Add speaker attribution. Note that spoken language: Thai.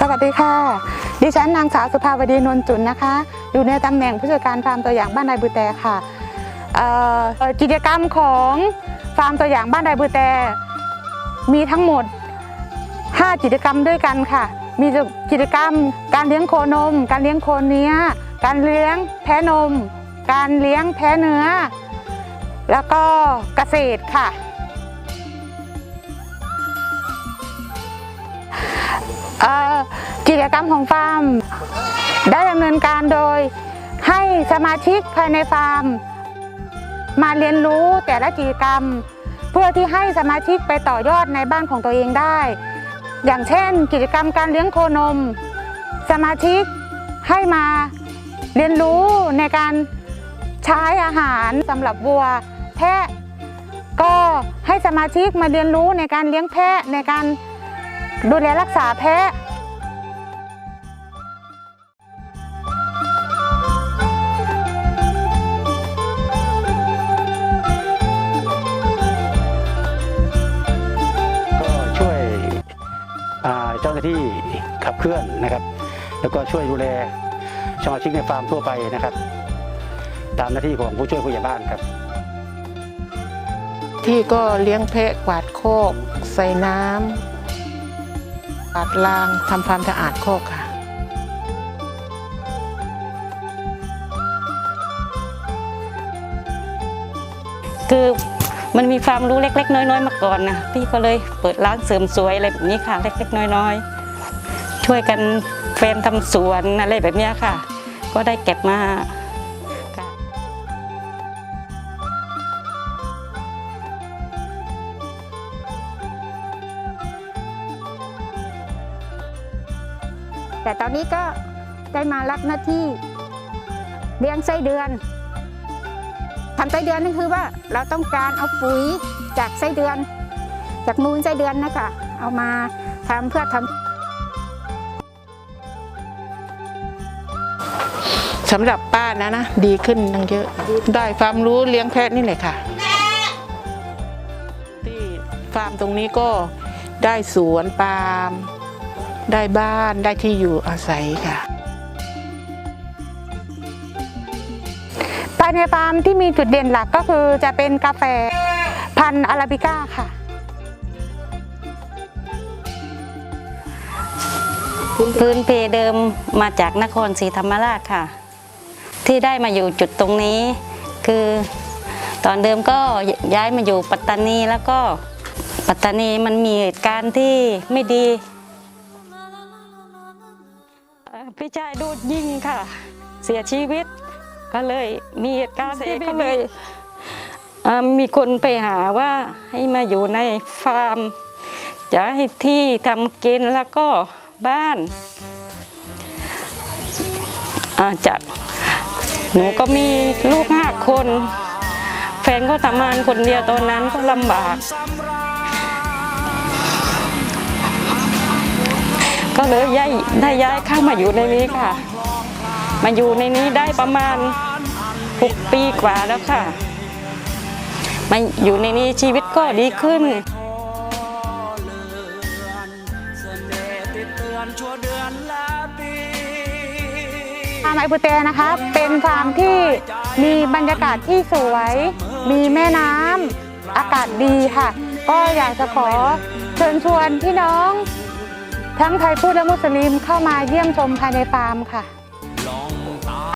Speaker 1: สวัสดีค่ะ ดิฉันนางสาวสุภาวดีนนจุนนะคะ อยู่ในตำแหน่งผู้จัดการฟาร์มตัวอย่างบ้านไดบือแตค่ะกิจกรรมของฟาร์มตัวอย่างบ้านไดบือแต มีทั้งหมด 5 กิจกรรมด้วยกันค่ะ มีกิจกรรมการเลี้ยงโคนม การเลี้ยงโคเนื้อ การเลี้ยงแพะนม การเลี้ยงแพะเนื้อ แล้วก็เกษตรค่ะ กิจกรรมของฟาร์ม ได้ดำเนินการโดยให้สมาชิกภายในฟาร์ม มาเรียนรู้แต่ละกิจกรรม เพื่อที่ให้สมาชิกไปต่อยอดในบ้านของตัวเองได้ อย่างเช่น กิจกรรมการเลี้ยงโคนม สมาชิกให้มาเรียนรู้ในการใช้อาหารสำหรับวัว แพะ ก็ให้สมาชิกมาเรียนรู้ในการเลี้ยงแพะในการดูแลรักษาแพะ
Speaker 2: ก็ช่วยเจ้าหน้าที่ขับเคลื่อนนะครับ แล้วก็ช่วยดูแลสมาชิกในฟาร์มทั่วไปนะครับ ตามหน้าที่ของผู้ช่วยผู้ใหญ่บ้านครับ
Speaker 3: ที่ก็เลี้ยงแพะกวาดโคก ใส่น้ำกวาดลางทำความสะอาดโคกค่ะ
Speaker 4: คือมันมีความรู้เล็ก ๆ น้อย ๆ มาก่อนนะพี่ก็เลยเปิดร้านเสริมสวยอะไรแบบนี้ค่ะ เล็ก ๆ น้อย ๆ ช่วยกันแฟนทำสวนอะไรแบบนี้ค่ะ ก็ได้เก็บมา
Speaker 5: แต่ตอนนี้ก็ได้มารับหน้าที่เลี้ยงไส้เดือนทำไส้เดือนนั่นคือว่าเราต้องการเอาปุ๋ยจากไส้เดือน จากมูลไส้เดือนนะคะเอามาทำเพื่อทำ
Speaker 3: สำหรับป้านะนะ ดีขึ้นตั้งเยอะ ได้ความรู้เลี้ยงแพะนี่แหละค่ะ ที่ฟาร์มตรงนี้ก็ได้สวนปาล์ม ได้บ้านได้ที่อยู่อาศัยค่ะ
Speaker 1: ภายในฟาร์มที่มีจุดเด่นหลักก็คือจะเป็นกาแฟพันธุ์อาราบิก้าค่ะ
Speaker 4: พื้นเพเดิมมาจากนครศรีธรรมราชค่ะ ที่ได้มาอยู่จุดตรงนี้คือตอนเดิมก็ย้ายมาอยู่ปัตตานีแล้วก็ปัตตานีมันมีเหตุการณ์ที่ไม่ดี พี่ชายโดนยิงค่ะ เสียชีวิต ก็เลยมีเหตุการณ์ที่ก็เลยเอ่อมีคนไปหาว่าให้มาอยู่ในฟาร์ม จะให้ที่ทำกินแล้วก็บ้านอาจะหนูก็มีลูกห้าคน แฟนก็ทำงานคนเดียวตอนนั้นก็ลำบาก ก็เลยย้ายได้ย้ายเข้ามาอยู่ในนี้ค่ะ มาอยู่ในนี้ได้ประมาณหกปีกว่าแล้วค่ะ มาอยู่ในนี้ชีวิตก็ดีขึ้น
Speaker 1: ฟาร์มไอบูเตนะคะ เป็นฟาร์มที่มีบรรยากาศที่สวย มีแม่น้ำอากาศดีค่ะ ก็อยากจะขอเชิญชวนพี่น้อง ทั้งไทยพุทธและมุสลิมเข้ามาเยี่ยมชมภายในฟาร์มค่ะ